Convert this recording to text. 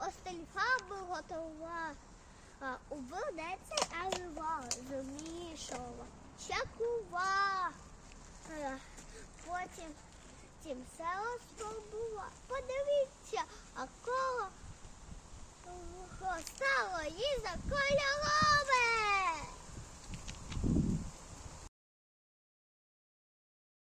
осталь би готова. А, У вилнеці алива змішала. Чакува. Потім тим село спробувала. Подивіться, а коло стало їй за